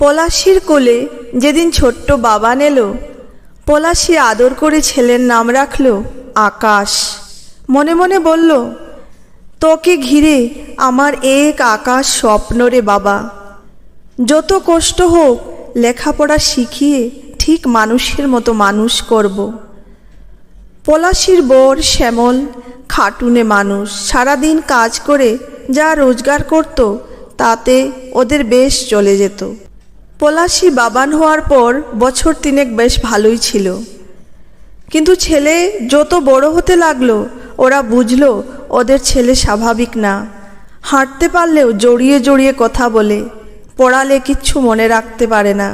পলাশির কোলে যেদিন ছোট্ট বাবা এলো পলাশি আদর করে ছেলের নাম রাখল আকাশ। মনে মনে বলল, তোকে ঘিরে আমার এক আকাশ স্বপ্ন রে বাবা। যত কষ্ট হোক, লেখাপড়া শিখিয়ে ঠিক মানুষের মতো মানুষ করব। পলাশির বর শ্যামল খাটুনে মানুষ। সারাদিন কাজ করে যা রোজগার করত, তাতে ওদের বেশ চলে যেত। পলাশি বাবান হওয়ার পর বছর তিনেক বেশ ভালোই ছিল। কিন্তু ছেলে যত বড় হতে লাগল, ওরা বুঝলো ওদের ছেলে স্বাভাবিক না। হাঁটতে পারলেও জড়িয়ে জড়িয়ে কথা বলে, পড়ালে কিচ্ছু মনে রাখতে পারে না,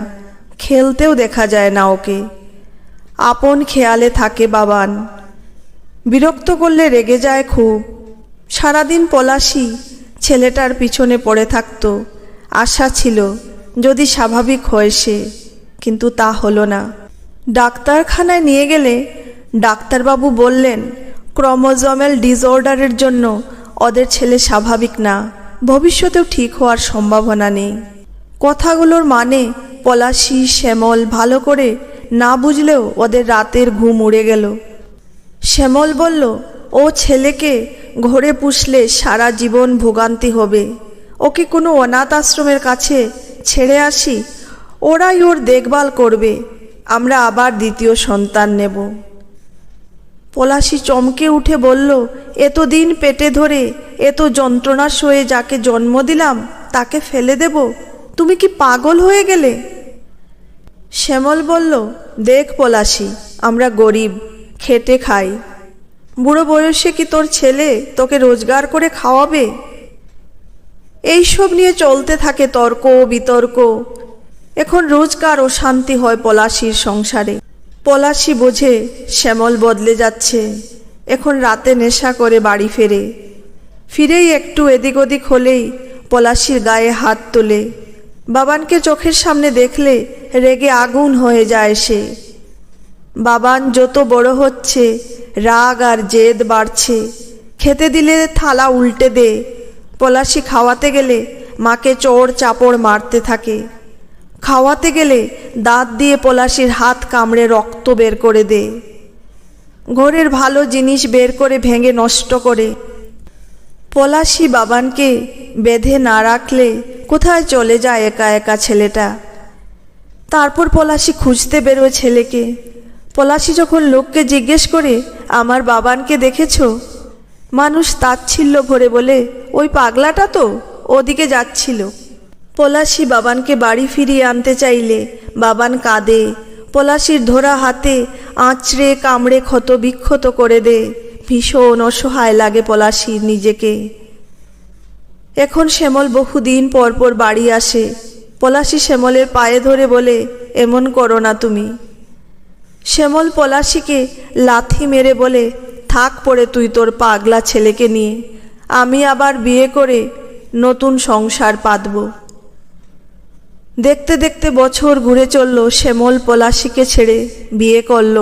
খেলতেও দেখা যায় না ওকে। আপন খেয়ালে থাকে বাবান। বিরক্ত করলে রেগে যায় খুব। সারাদিন পলাশি ছেলেটার পিছনে পড়ে থাকতো। আশা ছিল যদি স্বাভাবিক হয় সে, কিন্তু তা হলো না। ডাক্তারখানায় নিয়ে গেলে ডাক্তারবাবু বললেন, ক্রোমোজোমাল ডিসঅর্ডারের জন্য ওদের ছেলে স্বাভাবিক না, ভবিষ্যতেও ঠিক হওয়ার সম্ভাবনা নেই। কথাগুলোর মানে পলাশি, শ্যামল ভালো করে না বুঝলেও ওদের রাতের ঘুম উড়ে গেল। শ্যামল বলল, ও ছেলেকে ঘরে পুষলে সারা জীবন ভোগান্তি হবে। ওকে কোনো অনাথ আশ্রমের কাছে ছেড়ে আসি? ওরাই ওর দেখভাল করবে। আমরা আবার দ্বিতীয় সন্তান নেব। পলাশি চমকে উঠে বলল এত দিন পেটে ধরে এত যন্ত্রণা সয়ে যাকে জন্ম দিলাম, তাকে ফেলে দেব? তুমি কি পাগল হয়ে গেলে? শ্যামল বলল, দেখ পলাশি, আমরা গরিব, খেটে খাই। বুড়ো বয়সে কি তোর ছেলে তোকে রোজগার করে খাওয়াবে? এইসব নিয়ে চলতে থাকে তর্ক, বিতর্ক। এখন রোজগার ও শান্তি হয় পলাশির সংসারে। পলাশি বোঝে, শ্যামল বদলে যাচ্ছে। এখন রাতে নেশা করে বাড়ি ফেরে। ফিরেই একটু এদিক ওদিক হলেই পলাশির গায়ে হাত তোলে। বাবানকে চোখের সামনে দেখলে রেগে আগুন হয়ে যায় সে। বাবান যত বড় হচ্ছে, রাগ আর জেদ বাড়ছে। খেতে দিলে থালা উল্টে দে পলাশি খাওয়াতে গেলে মাকে চোর চাপড় মারতে থাকে। খাওয়াতে গেলে দাঁত দিয়ে পলাশির হাত কামড়ে রক্ত বের করে দে ঘরের ভালো জিনিস বের করে ভেঙে নষ্ট করে। পলাশি বাবানকে বেঁধে না রাখলে কোথায় চলে যায় একা একা ছেলেটা? তারপর পলাশি খুঁজতে বেরোয় ছেলেকে। পলাশি যখন লোককে জিজ্ঞেস করে, আমার বাবানকে দেখেছ? মানুষ তাচ্ছিল্য ভরে বলে, ওই পাগলাটা তো? ওদিকে যাচ্ছিল। পলাশি বাবানকে বাড়ি ফিরিয়ে আনতে চাইলে বাবান কাঁদে। পলাশির ধরা হাতে আঁচড়ে কামড়ে ক্ষত বিক্ষত করে দে। ভীষণ অসহায় লাগে পলাশির নিজেকে। এখন শ্যামল বহুদিন পর পর বাড়ি আসে। পলাশি শ্যামলের পায়ে ধরে বলে, এমন করো না তুমি। শ্যামল পলাশিকে লাথি মেরে বলে থাক পড়ে তুই তোর পাগলা ছেলেকে নিয়ে। আমি আবার বিয়ে করে নতুন সংসার পাতব। দেখতে দেখতে বছর ঘুরে চলল, শ্যামল পলাশিকে ছেড়ে বিয়ে করল,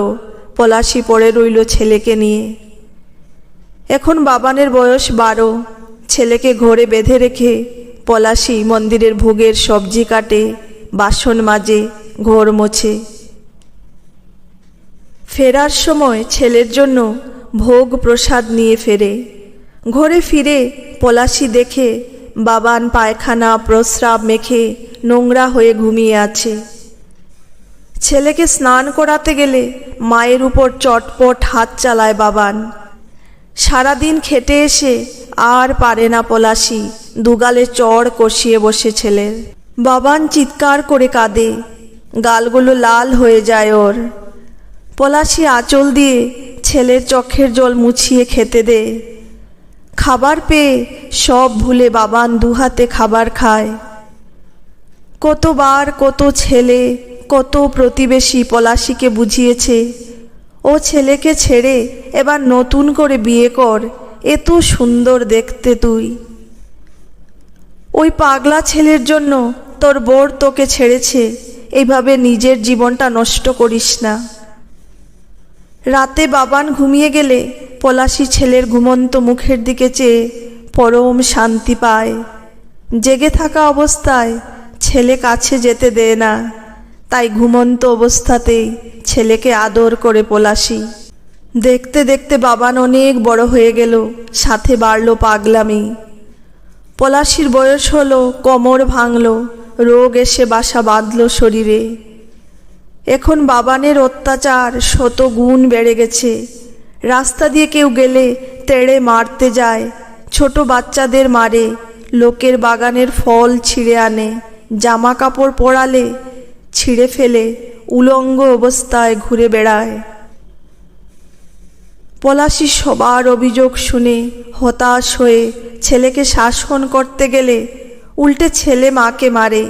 পলাশি পড়ে রইল ছেলেকে নিয়ে। এখন বাবানের বয়স বারো, ছেলেকে ঘরে বেঁধে রেখে পলাশি মন্দিরের ভোগের সবজি কাটে, বাসন মাজে, ঘর মোছে। ফেরার সময় ছেলের জন্য ভোগ প্রসাদ নিয়ে ফেরে। ঘরে ফিরে পলাশি দেখে বাবান পায়খানা, প্রস্রাব মেখে নোংরা হয়ে ঘুমিয়ে আছে। ছেলেকে স্নান করাতে গেলে মায়ের উপর চটপট হাত চালায় বাবান। সারাদিন খেটে এসে আর পারে না পলাশি, দুগালে চড় কষিয়ে বসে ছেলের। বাবান চিৎকার করে কাঁদে, গালগুলো লাল হয়ে যায় ওর। পলাশি আঁচল দিয়ে ছেলের চোখের জল মুছিয়ে খেতে দে। খাবার পেয়ে সব ভুলে বাবান দুহাতে খাবার খায়। কতবার কত ছেলে, কত প্রতিবেশী পলাশিকে বুঝিয়েছে, ও ছেলেকে ছেড়ে এবার নতুন করে বিয়ে কর এত সুন্দর দেখতে তুই। ওই পাগলা ছেলের জন্য তোর বোর তোকে ছেড়েছে এইভাবে নিজের জীবনটা নষ্ট করিস না। রাতে বাবান ঘুমিয়ে গেলে পলাশি ছেলের ঘুমন্ত মুখের দিকে চেয়ে পরম শান্তি পায়। জেগে থাকা অবস্থায় ছেলে কাছে যেতে দেয় না। তাই ঘুমন্ত অবস্থাতেই ছেলেকে আদর করে পলাশি। দেখতে দেখতে বাবান অনেক বড় হয়ে গেল, সাথে বাড়ল পাগলামি। পলাশির বয়স হলো, কোমর ভাঙল, রোগ এসে বাসা বাঁধল শরীরে। এখন বাবানের অত্যাচার শত গুণ বেড়ে গেছে। রাস্তা দিয়ে কেউ গেলে তেড়ে মারতে যায়। ছোট বাচ্চাদের মারে, লোকের বাগানের ফল ছিঁড়ে আনে জামা কাপড় পরালে ছিঁড়ে ফেলে, উলঙ্গ অবস্থায় ঘুরে বেড়ায়। পলাশি সবার অভিযোগ শুনে হতাশ হয়ে ছেলেকে শাসন করতে গেলে উল্টে ছেলে মাকে মারে।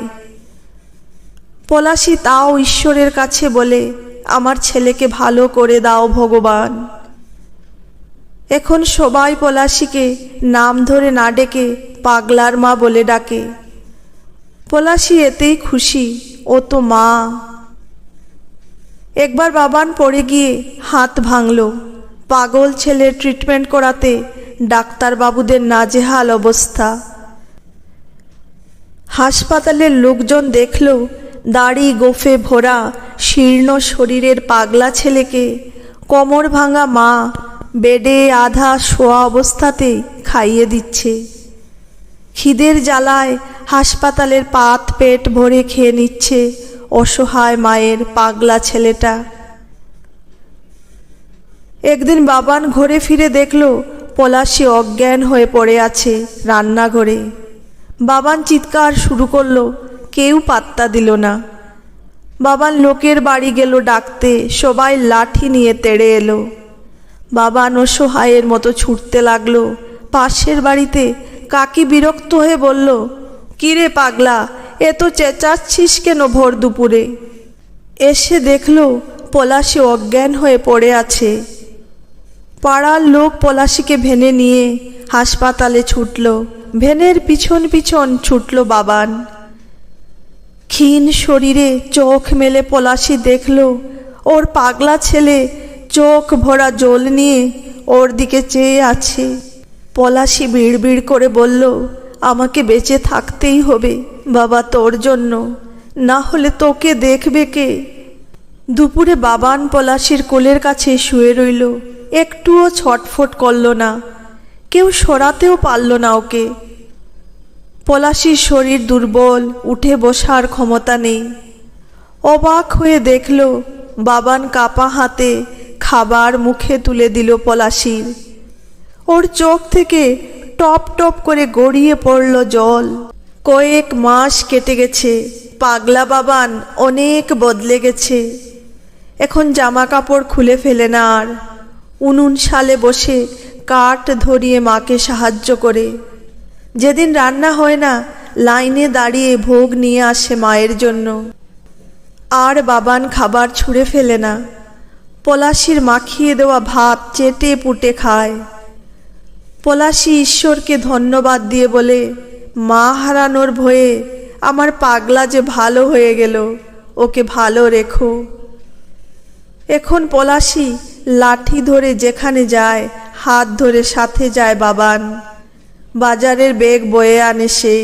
পলাশি তাও ঈশ্বরের কাছে বলে, আমার ছেলেকে ভালো করে দাও ভগবান। এখন সবাই পলাশিকে নাম ধরে না ডেকে পাগলার মা বলে ডাকে। পলাশি এতেই খুশি, ও তো মা। একবার বাবান পড়ে গিয়ে হাত ভাঙল। পাগল ছেলের ট্রিটমেন্ট করাতে ডাক্তারবাবুদের নাজেহাল অবস্থা। হাসপাতালের লোকজন দেখল দাড়ি গোফে ভরা শীর্ণ শরীরের পাগলা ছেলেকে, কোমর ভাঙা মা বেডে আধা শোয়া অবস্থাতে খাইয়ে দিচ্ছে। খিদের জ্বালায় হাসপাতালের পাত পেট ভরে খেয়ে নিচ্ছে অসহায় মায়ের পাগলা ছেলেটা। একদিন বাবান ঘরে ফিরে দেখল, পলাশি অজ্ঞান হয়ে পড়ে আছে রান্নাঘরে। বাবান চিৎকার শুরু করল কেউ পাত্তা দিল না। বাবান লোকের বাড়ি গেল ডাকতে, সবাই লাঠি নিয়ে তেড়ে এলো। বাবান অসহায়ের মতো ছুটতে লাগল। পাশের বাড়িতে কাকি বিরক্ত হয়ে বলল, কিরে পাগলা, এ তো চেঁচাচ্ছিস কেন ভোর দুপুরে? এসে দেখল পলাশি অজ্ঞান হয়ে পড়ে আছে। পাড়ার লোক পলাশিকে ভেনে নিয়ে হাসপাতালে ছুটল। ভেনের পিছন পিছন ছুটল বাবান। ক্ষীণ শরীরে চোখ মেলে পলাশি দেখল। ওর পাগলা ছেলে চোখ ভরা জল নিয়ে ওর দিকে চেয়ে আছে। পলাশি বিড়বিড় করে বলল, আমাকে বেঁচে থাকতেই হবে বাবা তোর জন্য। না হলে তোকে দেখবে কে? দুপুরে বাবান পলাশির কোলের কাছে শুয়ে রইল। একটুও ছটফট করল না। কেউ সরাতেও পারল না ওকে। পলাশির শরীর দুর্বল, উঠে বসার ক্ষমতা নেই। অবাক হয়ে দেখল, বাবান কাপা হাতে খাবার মুখে তুলে দিল পলাশির। ওর চোখ থেকে টপ টপ করে গড়িয়ে পড়ল জল। কয়েক মাস কেটে গেছে। পাগলা বাবান অনেক বদলে গেছে। এখন জামা কাপড় খুলে ফেলে না আর। উনুন সালে বসে কাঠ ধরিয়ে মাকে সাহায্য করে। যেদিন রান্না হয় না, লাইনে দাঁড়িয়ে ভোগ নিয়ে আসে মায়ের জন্য। আর বাবান খাবার ছুঁড়ে ফেলে না। পলাশির মাখিয়ে দেওয়া ভাত চেটে পুটে খায়। পলাশি ঈশ্বরকে ধন্যবাদ দিয়ে বলে, মা হারানোর ভয়ে আমার পাগলা যে ভালো হয়ে গেল, ওকে ভালো রেখো। এখন পলাশি লাঠি ধরে যেখানে যায়, হাত ধরে সাথে যায় বাবান। বাজারের বেগ বয়ে আনে সে।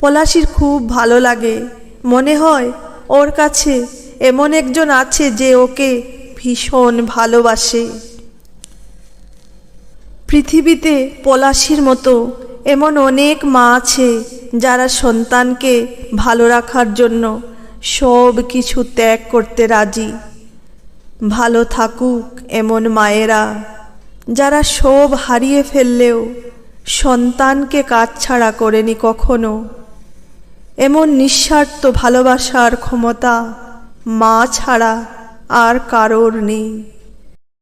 পলাশির খুব ভালো লাগে। মনে হয় ওর কাছে এমন একজন আছে যে ওকে ভীষণ ভালোবাসে। পৃথিবীতে পলাশির মতো এমন অনেক মা আছে যারা সন্তানকে ভালো রাখার জন্য সব কিছু ত্যাগ করতে রাজি। ভালো থাকুক এমন মায়েরা যারা সব হারিয়ে ফেললেও সন্তানকে কাজ ছাড়া করেনি কখনো। এমন নিঃস্বার্থ ভালোবাসার ক্ষমতা মা ছাড়া আর কারোর নেই।